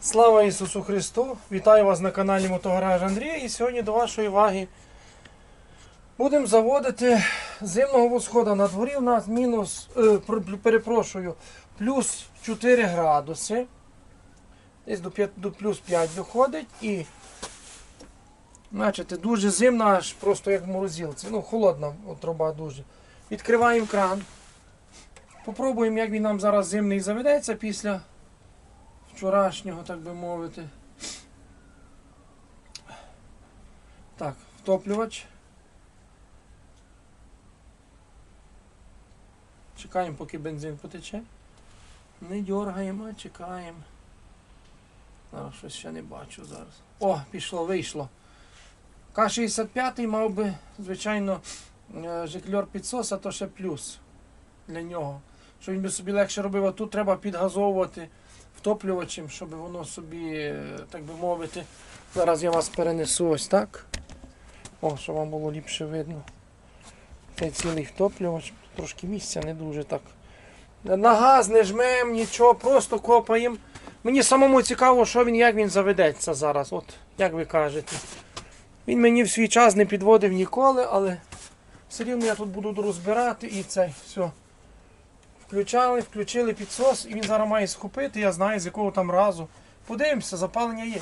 Слава Ісусу Христу! Вітаю вас на каналі Мотогараж Андрія. І сьогодні до вашої уваги будемо заводити зимного восхода. На дворі у нас мінус, е, перепрошую, плюс 4 градуси. Десь до, 5, до плюс 5 доходить і бачите, дуже зимна, аж просто як в морозилці. Ну, холодна труба дуже. Відкриваємо кран. Попробуємо, як він нам зараз зимний заведеться після вчорашнього, так би мовити. Так, втоплювач. Чекаємо, поки бензин потече. Не дергаємо, а чекаємо. Зараз щось ще не бачу зараз. О, пішло, вийшло. К-65 мав би, звичайно, е, жикльор підсоса, то ще плюс для нього. Щоб він би собі легше робив, а тут треба підгазовувати втоплювачем, щоб воно собі, так би мовити. Зараз я вас перенесу ось так. О, щоб вам було ліпше видно. Цей цілий втоплювач. Трошки місця не дуже так. На газ не жмем, нічого, просто копаємо. Мені самому цікаво, що він, як він заведеться зараз. От, як ви кажете. Він мені в свій час не підводив ніколи, але все рівно я тут буду розбирати і цей все. Включали, включили підсос, і він зараз має схопити, я знаю з якого там разу. Подивимося, запалення є.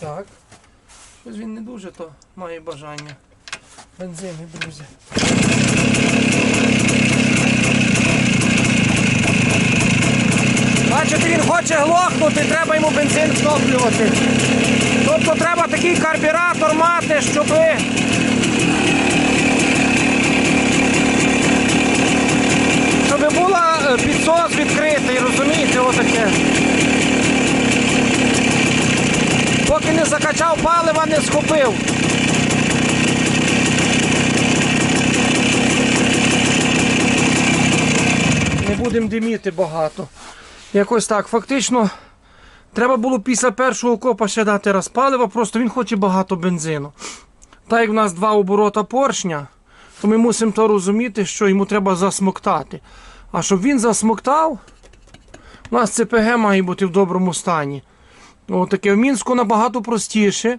Так. Щось він не дуже то має бажання. Бензини, друзі. Бачите, він хоче глохнути, треба йому бензин втоплювати. Тобто треба такий карбюратор мати, щоби щоб була е, підсос відкритий, розумієте, отаке. Поки не закачав палива, не схопив. Не будемо диміти багато. Якось так. Фактично, треба було після першого копа ще дати раз палива, просто він хоче багато бензину. Так як в нас два оборота поршня, то ми мусимо то розуміти, що йому треба засмоктати. А щоб він засмоктав, у нас ЦПГ має бути в доброму стані. Отаке в Мінську набагато простіше,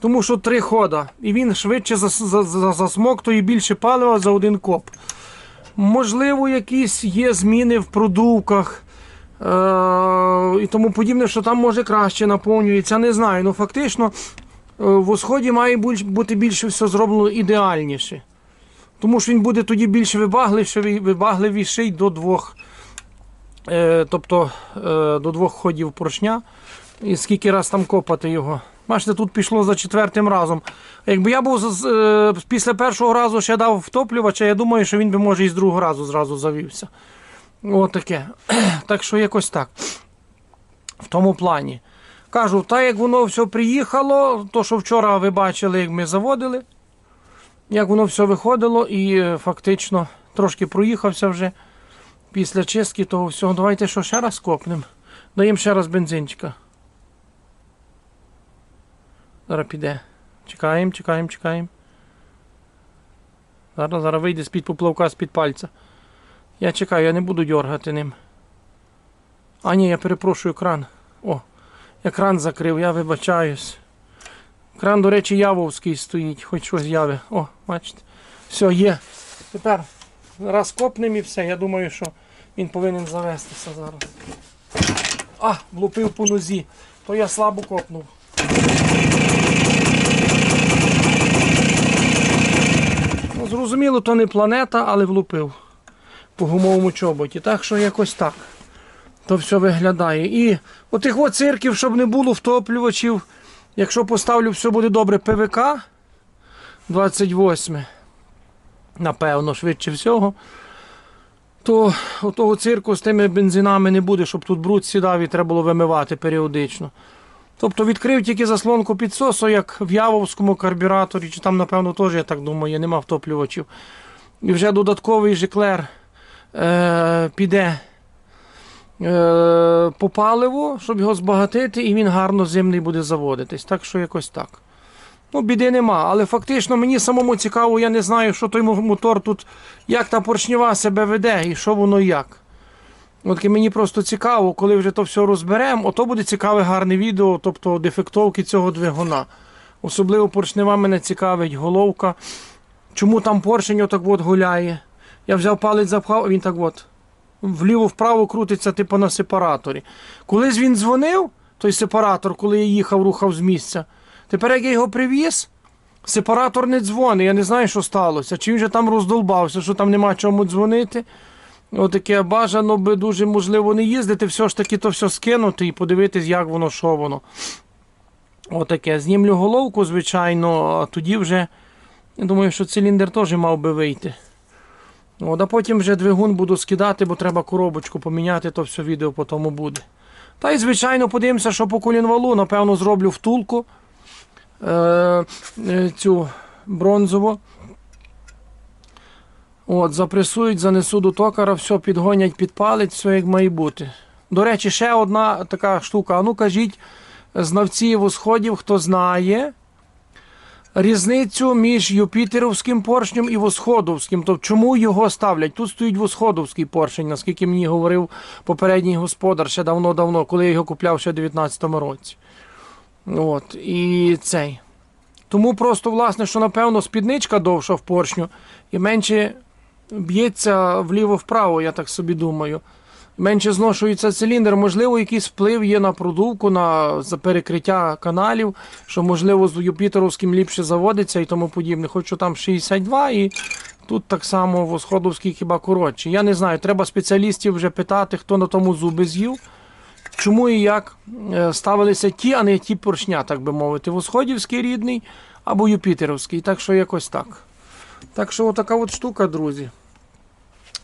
тому що три хода. І він швидше зас- за- за- засмоктує більше палива за один коп. Можливо, якісь є зміни в продувках е- і тому подібне, що там може краще наповнюється. Не знаю. Ну фактично е, в усході має бути більше все зроблено ідеальніше. Тому що він буде тоді більш вибагливіший, вибагливіший до двох, тобто е, до двох ходів поршня. І скільки раз там копати його. Бачите, тут пішло за четвертим разом. Якби я був е, після першого разу ще дав втоплювача, я думаю, що він би може і з другого разу зразу завівся. Отаке. Так що якось так. В тому плані. Кажу, так як воно все приїхало, то що вчора ви бачили, як ми заводили, як воно все виходило, і е, фактично трошки проїхався вже після чистки того всього. Давайте що ще раз копнемо. Даємо ще раз бензинчика. Зараз піде. Чекаємо, чекаємо, чекаємо. Зараз, зараз вийде з-під поплавка, з-під пальця. Я чекаю, я не буду дергати ним. А ні, я перепрошую кран. О, я кран закрив, я вибачаюсь. Кран, до речі, явовський стоїть, хоч щось яви. О, бачите. Все, є. Тепер раз копнемо і все. Я думаю, що він повинен завестися зараз. А, влупив по нозі. То я слабо копнув. Ну, зрозуміло, то не планета, але влупив по гумовому чоботі. Так що якось так. То все виглядає. І отих от цирків, щоб не було втоплювачів. Якщо поставлю, все буде добре. ПВК 28. Напевно, швидше всього. То отого цирку з тими бензинами не буде, щоб тут бруд сідав і треба було вимивати періодично. Тобто відкрив тільки заслонку підсосу, як в Явовському карбюраторі, чи там, напевно, теж, я так думаю, нема втоплювачів. І вже додатковий жиклер е, піде е, по паливу, щоб його збагатити, і він гарно зимний буде заводитись. Так що якось так. Ну, біди нема. Але фактично мені самому цікаво, я не знаю, що той мотор тут, як та поршнева себе веде і що воно як. От мені просто цікаво, коли вже то все розберемо, ото буде цікаве гарне відео, тобто дефектовки цього двигуна. Особливо поршнева мене цікавить головка. Чому там поршень отак от гуляє? Я взяв палець запхав, а він так от вліво-вправо крутиться, типу на сепараторі. Колись він дзвонив, той сепаратор, коли я їхав, рухав з місця. Тепер, як я його привіз, сепаратор не дзвонить. Я не знаю, що сталося. Чи він вже там роздолбався, що там нема чому дзвонити. Отаке бажано би дуже можливо не їздити, все ж таки то все скинути і подивитись, як воно, що воно. Отаке. Знімлю головку, звичайно, а тоді вже. Я думаю, що циліндр теж мав би вийти. От, а потім вже двигун буду скидати, бо треба коробочку поміняти, то все відео по тому буде. Та й, звичайно, подивимося, що по колінвалу. Напевно, зроблю втулку цю бронзову. От, запресують, занесу до токара, все підгонять, підпалить, все як має бути. До речі, ще одна така штука. А ну кажіть, знавці восходів, хто знає різницю між Юпітеровським поршнем і восходовським. Тобто, чому його ставлять? Тут стоїть восходовський поршень, наскільки мені говорив попередній господар ще давно-давно, коли я його купляв ще в 19-му році. От, і цей. Тому просто, власне, що напевно спідничка довша в поршню і менше б'ється вліво-вправо, я так собі думаю. Менше зношується циліндр, можливо, якийсь вплив є на продувку, на перекриття каналів, що, можливо, з Юпітеровським ліпше заводиться і тому подібне. Хочу там 62 і тут так само восходовський хіба коротше. Я не знаю, треба спеціалістів вже питати, хто на тому зуби з'їв. Чому і як е, ставилися ті, а не ті поршня, так би мовити, восходівський рідний або Юпітеровський. Так що якось так. Так що отака от штука, друзі.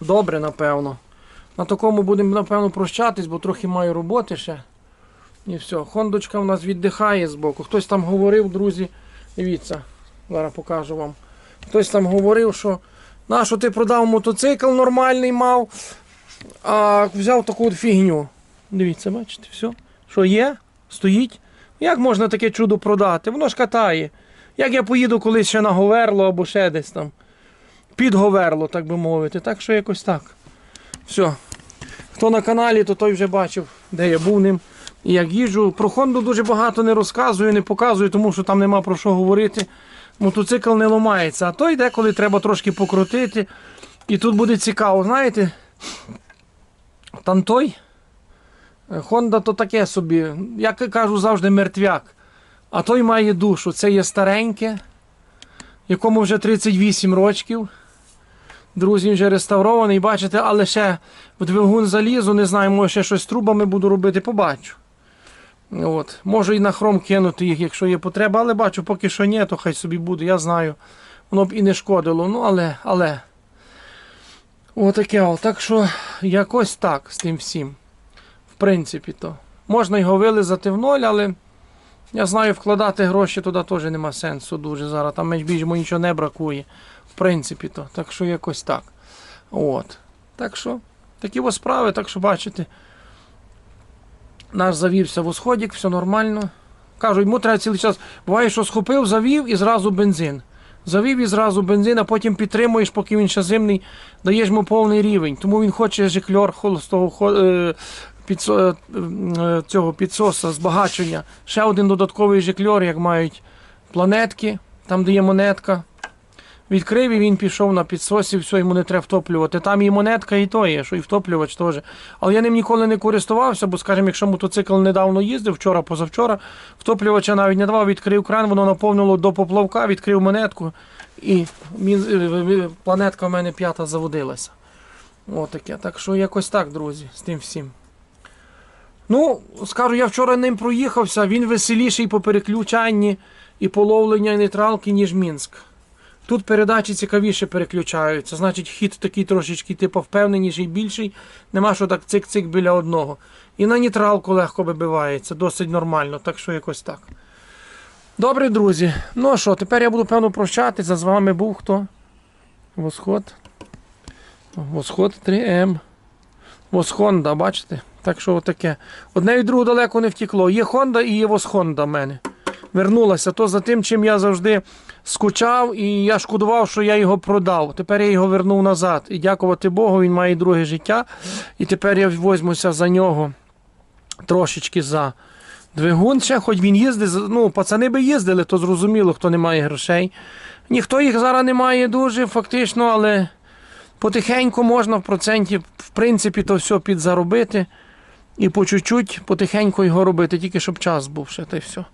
Добре, напевно. На такому будемо, напевно, прощатись, бо трохи маю роботи ще. І все. Хондочка в нас віддихає з боку. Хтось там говорив, друзі. Дивіться, зараз покажу вам. Хтось там говорив, що на що ти продав мотоцикл нормальний мав, а взяв таку фігню. Дивіться, бачите, все. Що є? Стоїть. Як можна таке чудо продати? Воно ж катає. Як я поїду колись ще на Говерло або ще десь там. Під Говерло, так би мовити. Так що якось так. Все. Хто на каналі, то той вже бачив, де я був ним і як їжджу. Про Хонду дуже багато не розказую, не показую, тому що там нема про що говорити. Мотоцикл не ламається, а той деколи треба трошки покрутити. І тут буде цікаво, знаєте, там той. Honda то таке собі, як я кажу завжди, мертвяк. А той має душу. Це є стареньке, якому вже 38 років. Друзі, вже реставрований, бачите, але ще в двигун залізу, не знаю, може ще щось з трубами буду робити, побачу. От. Можу і на хром кинути їх, якщо є потреба, але бачу, поки що ні, то хай собі буде, я знаю. Воно б і не шкодило. Ну, але. але. Отаке. Так що якось так з тим всім. Принципі, то. Можна його вилизати в ноль, але я знаю, вкладати гроші туди теж нема сенсу дуже зараз. Там менш більш нічого не бракує. В принципі, то. Так що якось так. От. Так що, такі ось справи, так що бачите. Наш завівся в усходік, все нормально. Кажу, йому треба цілий час. Буває, що схопив, завів і зразу бензин. Завів і зразу бензин, а потім підтримуєш, поки він ще зимний, даєш йому повний рівень. Тому він хоче жикльор холостого хо- е, підсо- е, е, цього підсоса, збагачення. Ще один додатковий жикльор, як мають планетки, там де є монетка. Відкрив і він пішов на підсосі, все, йому не треба втоплювати. Там і монетка, і то є, що і втоплювач теж. Але я ним ніколи не користувався, бо, скажімо, якщо мотоцикл недавно їздив, вчора, позавчора, втоплювача навіть не давав, відкрив кран, воно наповнило до поплавка, відкрив монетку, і е, планетка в мене п'ята заводилася. Отаке. Так що якось так, друзі, з тим всім. Ну, скажу, я вчора ним проїхався, він веселіший по переключанні і по ловленню нейтралки, ніж Мінськ. Тут передачі цікавіше переключаються. Значить, хід такий трошечки типу впевненіший, більший. Нема що так цик-цик біля одного. І на нейтралку легко вибивається, досить нормально, так що якось так. Добре, друзі. Ну що, тепер я буду певно прощатися. З вами був хто? Восход. Восход 3М. Восхонда, бачите? Так що отаке. Одне від другого далеко не втекло. Є Honda і є Восхонда в мене. вернулася. То за тим, чим я завжди скучав, і я шкодував, що я його продав. Тепер я його вернув назад. І дякувати Богу, він має друге життя. І тепер я візьмуся за нього трошечки за двигун. Ще, хоч він їздить, ну, пацани би їздили, то зрозуміло, хто не має грошей. Ніхто їх зараз не має дуже, фактично, але потихеньку можна в проценті, в принципі, то все підзаробити. І по чуть-чуть потихеньку його робити, тільки щоб час був ще, та й все.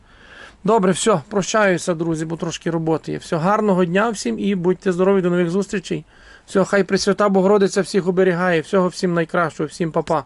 Добре, все, прощаюся, друзі, бо трошки роботи є. Все, гарного дня всім і будьте здорові, до нових зустрічей. Все, хай Пресвята Богородиця всіх оберігає. Всього всім найкращого, всім па-па.